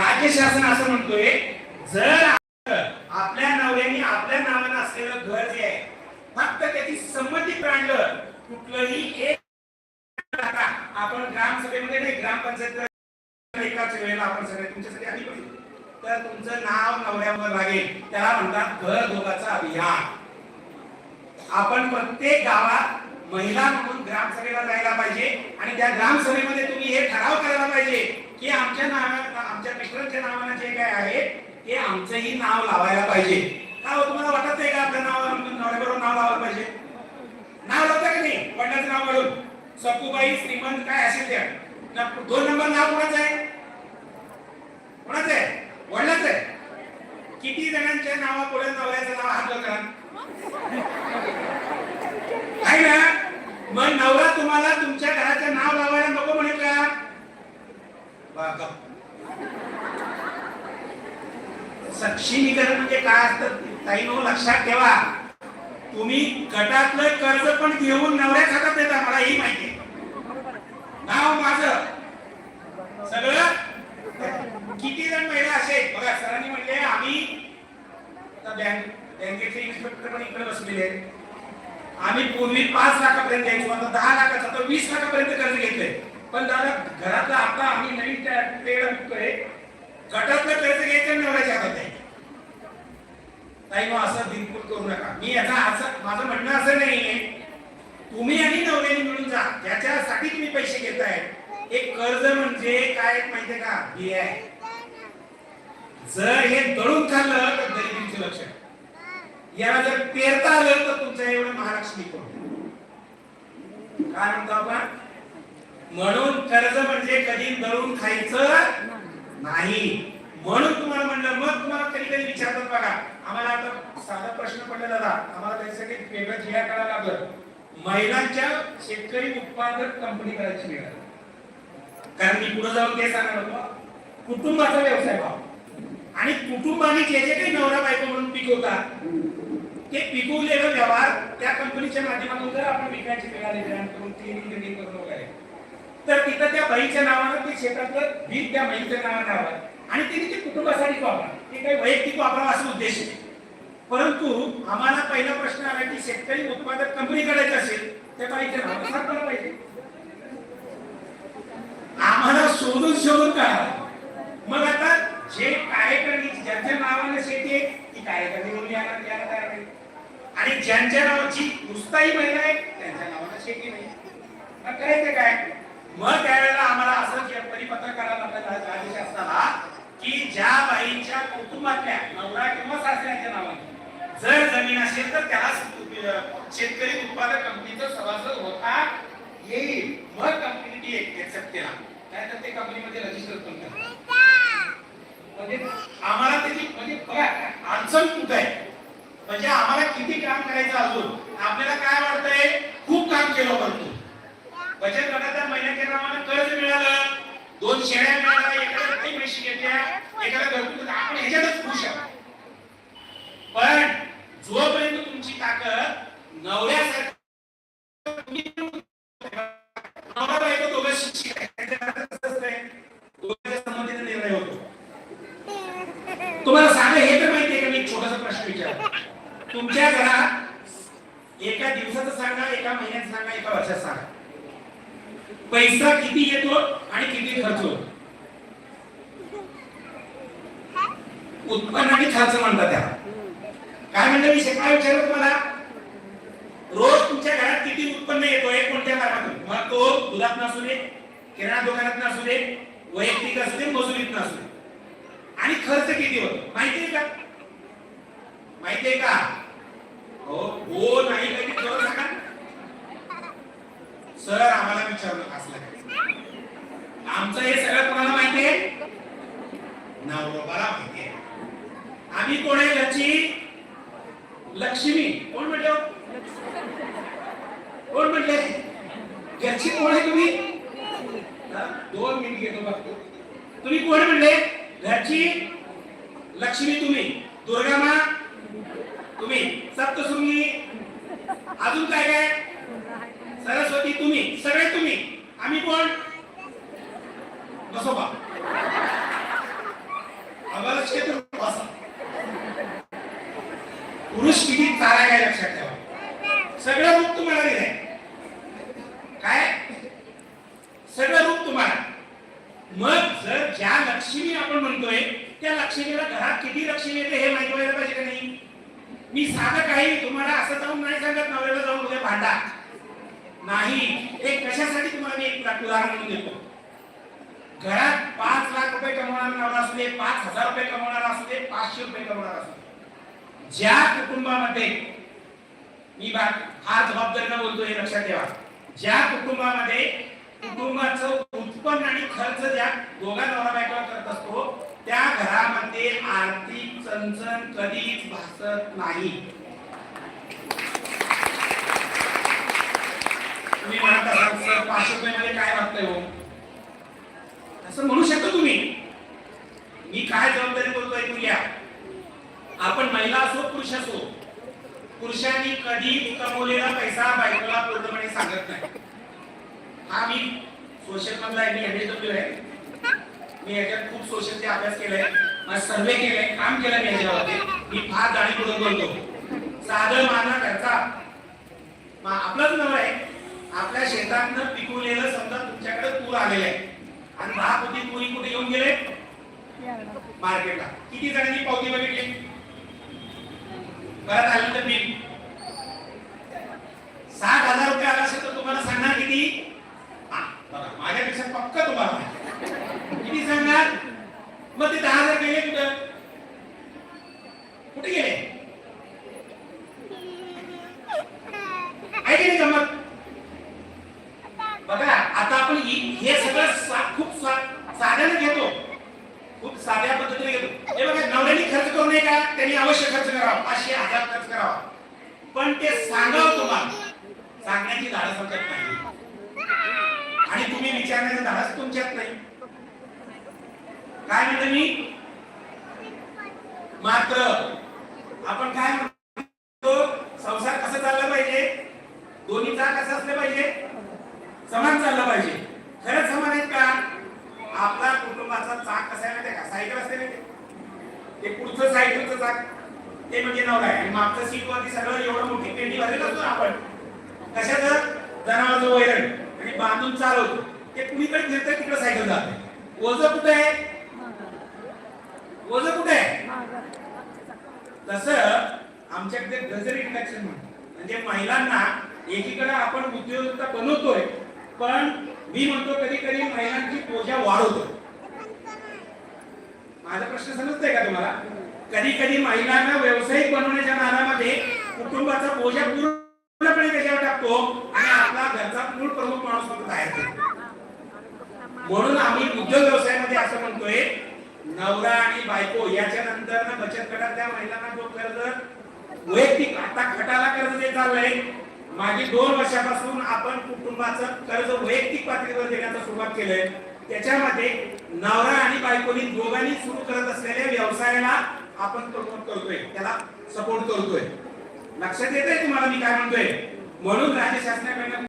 राज्य शासन असं म्हणतोय जर आपल्या नवऱ्याने आपल्या नावानं असलेलं घर जे आहे फक्त त्याची संमती काढलं कुठलंही एक आपण ग्रामसभेमध्ये नाही ग्रामपंचायत एकाच वेळेला आपण सगळे तुमच्यासाठी आधी पाहिजे तर तुमचं नाव नवऱ्यावर लागेल त्याला म्हणतात घर दोघाचं अभियान. आपण प्रत्येक गावात महिला म्हणून ग्रामसभेला जायला पाहिजे आणि त्या ग्रामसभेमध्ये तुम्ही हे ठराव करायला पाहिजे. की आमच्या नावा आमच्या मिस्टरांच्या नावानं जे काय आहे ते आमचंही नाव लावायला पाहिजे. का हो तुम्हाला वाटत नाही का आपल्या नावावर नवऱ्याबरोबर नाव लावायला पाहिजे? नाव लावता का नाही? वडिलांचं नाव म्हणून सपूबाई श्रीमंत काय असेल त्या दोन नंबर नाव कोणाचं आहे? कोणाचं आहे? वडिलांचं आहे. किती जणांच्या नावा पुढे नवऱ्याचं नाव हात करा आहे ना? मग नवरा तुम्हाला तुमच्या घराचं नाव लावायला नको म्हणेल सक्षमीकरण म्हणजे काय असतं? ताई नो लक्षात ठेवा. तुम्ही गटातलं कर्ज पण घेऊन नवऱ्या खात्यात देता मला ही माहिती नाव माझं. सगळं? किती जण महिला असे? बघा सरांनी म्हणले आम्ही बँक बँकेचे इन्स्पेक्टर पण इकडे बसलेले आहेत. आम्ही पूर्वी पाच लाखापर्यंत घ्यायचो आता दहा लाखाचं तर वीस लाखापर्यंत कर्ज घेतलंय. पण दादा घरातलं आता आम्ही नवीन त्या पेड विकतोय गटातलं कर्ज घ्यायचं नवऱ्याच्या हातात नाही ताई मग असं बिलकुल करू नका. मी याचा असं माझं म्हणणं असं नाहीये. तुम्ही आणि नवऱ्याने मिळून जा. ज्याच्यासाठी तुम्ही पैसे घेताय. एक कर्ज म्हणजे काय माहितीये का? हे आहे जर हे दळून खाल्लं तर गरिबीचं लक्ष याला जर पेरता आलं तर तुमचं एवढं महालक्ष्मी कोण काय म्हणतो आपण? म्हणून कर्ज म्हणजे कधी दळून खायचं नाही. म्हणून तुम्हाला म्हणलं मग तुम्हाला कधी कधी विचारतात बघा. आम्हाला आता साधा प्रश्न पडला दादा. आम्हाला त्याच्यासाठी वेगळं जिया करायला लागलं. महिलांच्या शेतकरी उत्पादक कंपनी करायची मिळाली कारण मी पुढे जाऊन ते सांगणार होतो. कुटुंबाचा व्यवसाय भाव. आणि कुटुंबाने जे जे काही नवरा बायको म्हणून पिकवतात ते पिकवलेलं व्यवहार त्या कंपनीच्या माध्यमातून जर आपण विकायचे मिळाले करून ती करून वगैरे. तर तिथं त्या बाईच्या नावानं ते शेतातलं बी त्या बाईच्या नावानं हवं आणि तिने ते कुटुंबासाठी वापरा ते काही वैयक्तिक वापरावा असा उद्देश आहे. परंतु आम्हाला पहिला प्रश्न आला की शेतकरी उत्पादक कंपनी करायची असेल त्या बाईच्या नावानं सापडलं पाहिजे. आम्हाला शोधून शोधून काढा मग आता जे कार्यकर्ती ज्यांच्या नावानं शेती आहे ती कार्यकर्ती म्हणून यायला यायला तयार नाही. आणि ज्यांच्या नावाची नुसताही महिला आहे त्यांच्या नावानं शेती नाही. मग करायचं काय? मग त्यावेळेला आम्हाला असं जे करायला लागलं असताना की ज्या बाईच्या कुटुंबातल्या नवरा किंवा सासऱ्याच्या नावाने जर जमीन असेल तर त्याला शेतकरी उत्पादक कंपनीचं सभासद होता येईल. मग कंपनी ती एक्सेप्ट केला. नाहीतर ते कंपनीमध्ये रजिस्टर पण करतात म्हणजे आम्हाला त्याची म्हणजे बघा अडचण कुठं आहे? म्हणजे आम्हाला किती काम करायचं अजून? आपल्याला काय वाटतंय? खूप काम केलं म्हणतो बचत गटाच्या महिन्याच्या नावानं कर्ज मिळालं दोन शेळ्या मिळाल्या एखाद्या काही म्हशी घेतल्या एखाद्या घरकुल आपण ह्याच्यातच खुश आहोत पण जोपर्यंत तुमची ताकद नवऱ्यासारखी निर्णय होतो. तुम्हाला सांगा हे तर माहिती आहे का? मी छोटासा प्रश्न विचार तुमच्या घरात एका दिवसाचं सांगा एका महिन्यात सांगा एका वर्षात सांगा. पैसा किती येतो आणि किती खर्च? होतो उत्पन्न आणि खर्च म्हणतात त्या. काय म्हणलं मी? काय विचारलं तुम्हाला? रोज तुमच्या घरात किती उत्पन्न येतोय? कोणत्या कामातून मग तो दुधात नसू दे किराणा दुकानात नसू दे वैयक्तिक असू दे मजुरीत नसू दे. आणि खर्च किती होतो? माहितीये का? माहितीये का? हो, हो नाही काही सर आम्हाला विचारलं असलं आमचं हे सगळं कोणाला माहितीये नवरोबाला हो, माहितीये आम्ही कोण आहे घरची लक्ष्मी. कोण म्हटलं? कोण म्हटले? घरची कोण आहे तुम्ही? दोन मिनिट घेतो बघतो तुम्ही कोण म्हणले घरची? लक्ष्मी तुम्ही. दुर्गामा? तुम्ही. सप्तशृंगी? अजून काय काय? सरस्वती तुम्ही सगळे तुम्ही. आम्ही कोण? बसोबा. आम्हाला क्षेत्र पुरुष किती तारा काय लक्षात ठेवा. सगळं रूप तुम्हाला दिलंय हे कशासाठी तुम्हाला मी एक उदाहरण म्हणून देतो? घरात पाच लाख रुपये कमवणारा नवरा असू दे पाच हजार रुपये कमवणारा असू दे पाचशे रुपये कमवणारा असू दे. ज्या कुटुंबामध्ये मी बा हा जबाबदारीनं बोलतो हे लक्षात ठेवा. ज्या कुटुंबामध्ये कुटुंबाचं उत्पन्न आणि खर्च ज्या दोघा नवरा बायकोला करत असतो त्या घरामध्ये आर्थिक चणचण कधीच भासत नाही तुम्ही म्हणत पाच रुपयामध्ये काय वाटतंय हो? असं म्हणू शकतो तुम्ही. मी काय जबाबदारी बोलतोय तुम्ही घ्या. आपण महिला असो पुरुष असो पुरुषांनी कधी कमवलेला पैसा बायकोला पूर्णपणे सांगत नाही. हा मी सोशल मधला मी एमएसडब्ल्यू आहे. मी याच्यात खूप सोशलचे अभ्यास केलाय. माझा सर्वे केलाय काम केलं मी याच्यावरती. मी फार जाणीवपूर्वक बोलतो. साधं माना घरचा मा- आपलंच आहे. आपल्या शेतातनं पिकवलेलं समजा तुमच्याकडे तूर आलेलं आहे. आणि दहा पोती तुरी कुठे घेऊन गेले? मार्केटला. किती जणांनी पावती बघितली? परत आलं तर बिल साठ हजार रुपये आला असेल तर तुम्हाला सांगणार किती? बघा माझ्यापेक्षा पक्क तुम्हाला किती सांगणार? मग ते दहा हजार गेले कुठं गेले आहे की नाही गंमत बघा आता आपण हि- हे सगळं सा- खूप सा- साध्याने घेतो खूप साध्या पद्धतीने घेतो हे बघा नवऱ्याने खर्च का? त्यांनी अवश्य खर्च करावा. पाचशे हजार खर्च करावा. पण ते सांगावं तुम्हाला. सांगण्याची धाडस आमच्यात नाही. आणि तुम्ही विचारण्याचं धाडस तुमच्यात नाही. काय म्हणतो मी? मात्र आपण काय म्हणतो संसार कसा चालला पाहिजे दोन्ही चाक कसं असलं पाहिजे समान चाललं पाहिजे खरंच समान आहेत का आपला कुटुंबाचा चाक कसा आहे माहिती आहे का सायकल असते ना ते? ते पुढचं सायकलचं चाक ते म्हणजे नवरा आहे आणि मागचं सीट वरती सगळं एवढं मोठी पेंडी भरलेलं असतो ना आपण. कशाचं? जनावरचं वैरण. आणि बांधून चालवतो. ते कुणीकडे फिरतं तिकडे सायकल जाते ओझ कुठे आहे? ओझ कुठे आहे? तस आमच्याकडे गजर इंडक्शन म्हणजे महिलांना एकीकडे आपण उद्योजकता बनवतोय पण मी म्हणतो कधी कधी महिलांची बोजा वाढवतो माझा प्रश्न समजतोय का तुम्हाला? कधी कधी महिलांना व्यावसायिक बनवण्याच्या नादामध्ये कुटुंबाचा बोजा पूर्णपणे त्याच्यावर टाकतो आणि आपला घरचा मूळ प्रमुख माणूस म्हणून बाहेर म्हणून आम्ही उद्योग व्यवसायामध्ये असं म्हणतोय नवरा आणि बायको याच्या नंतर बचत गटातल्या महिलांना जो कर्ज वैयक्तिक आता खटाला कर्ज देत चाललंय मागील दोन वर्षापासून आपण कुटुंबाचं कर्ज वैयक्तिक पातळीवर देण्याचा सुरुवात केलंय. त्याच्यामध्ये नवरा आणि बायकोनी दोघांनी सुरू करत असलेल्या व्यवसायाला आपण प्रमोट करतोय त्याला सपोर्ट करतोय. लक्षात येतंय तुम्हाला मी काय म्हणतोय? म्हणून राज्य शासनाकडनं